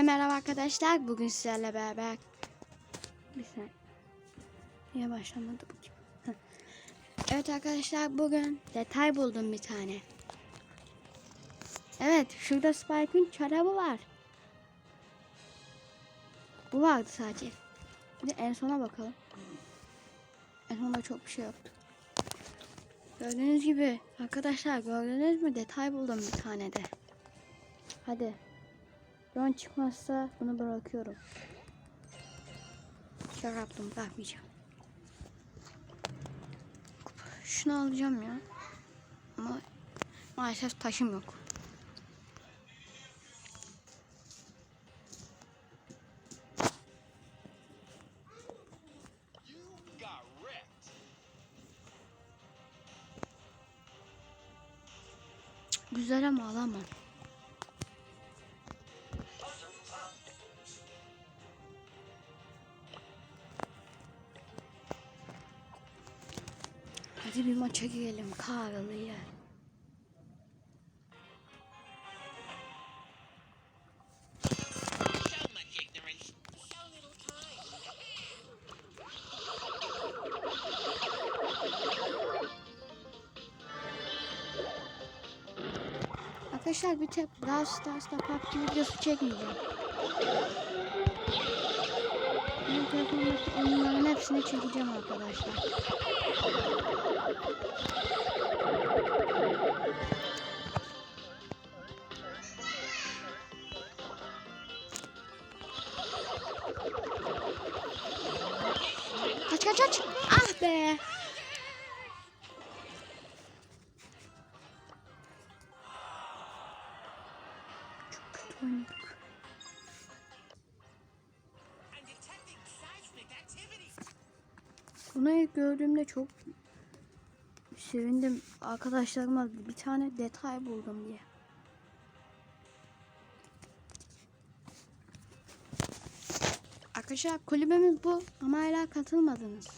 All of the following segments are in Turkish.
Merhaba arkadaşlar. Bugün sizlerle beraber bir saniye. Niye başlamadı bu? Heh. Evet arkadaşlar bugün detay buldum bir tane. Evet şurada Spike'ın çorabı var. Bu vardı sadece. Bir de en sona bakalım. En sonda çok bir şey yoktu. Gördüğünüz gibi arkadaşlar gördünüz mü detay buldum bir tane de. Hadi. Don çıkmazsa bunu bırakıyorum. Şaka yaptım bırakmayacağım. Şunu alacağım ya. Ama maalesef taşım yok. Güzel ama alamam. Hadi bir maça girelim time. Arkadaşlar bir tek Brawl Stars'ta PUBG videosu çekmeyeceğim. Benim telefonumdaki oyunların hepsini çekeceğim arkadaşlar. Kaç kaç kaç. Ah be. Çok kötü oynadık. Bunu ilk gördüğümde çok sevindim. Arkadaşlarıma bir tane detay buldum diye. Arkadaşlar kulübemiz bu ama hala katılmadınız.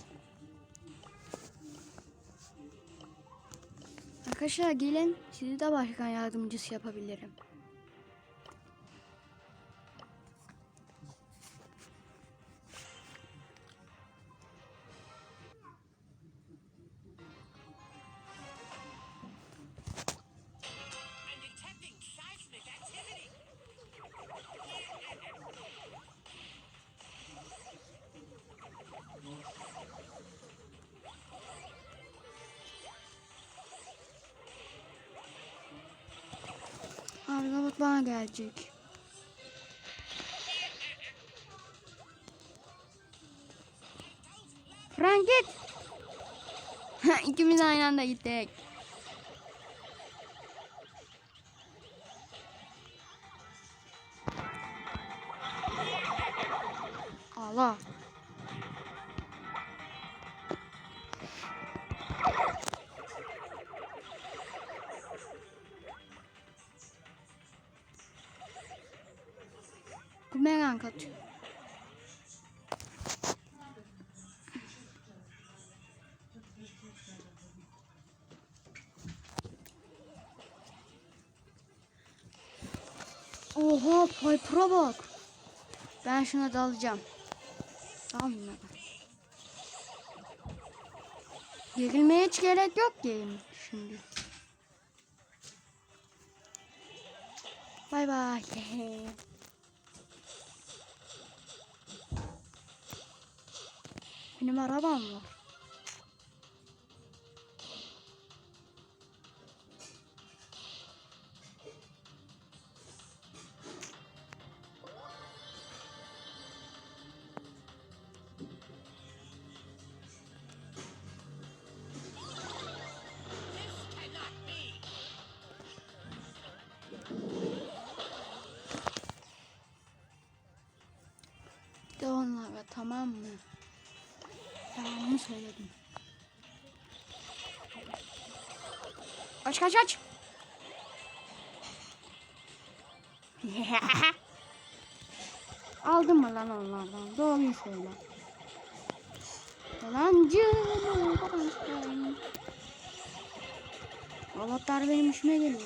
Arkadaşlar gelin sizi de başkan yardımcısı yapabilirim. Robot bana gelecek. Frank git. İkimiz aynı anda gittik. Allah. Bumerang atıyor. Oha Piper'a bak. Ben şuna dalacağım. Dalmayayım ben. Gerilmeye hiç gerek yok game şimdi. Bay bay. Benim arabam var. Bunu söyledim. Aç kaç aç. Aldın mı lan onlardan? Doğruyu söyle. Yalancı. Robotlar benim işime geliyor.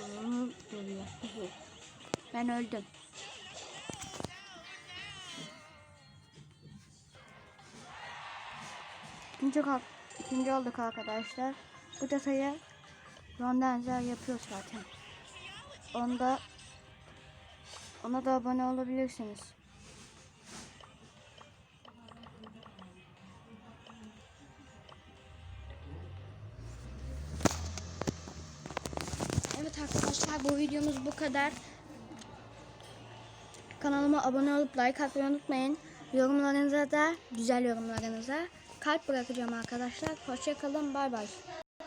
Ben öldüm. İkinci, ikinci olduk arkadaşlar. Bu detayı Rondenzer yapıyor zaten. Onda ona da abone olabilirsiniz. Evet arkadaşlar bu videomuz bu kadar. Kanalıma abone olup like atmayı unutmayın. Yorumlarınıza da güzel yorumlarınıza kalp bırakacağım arkadaşlar. Hoşçakalın bay bay.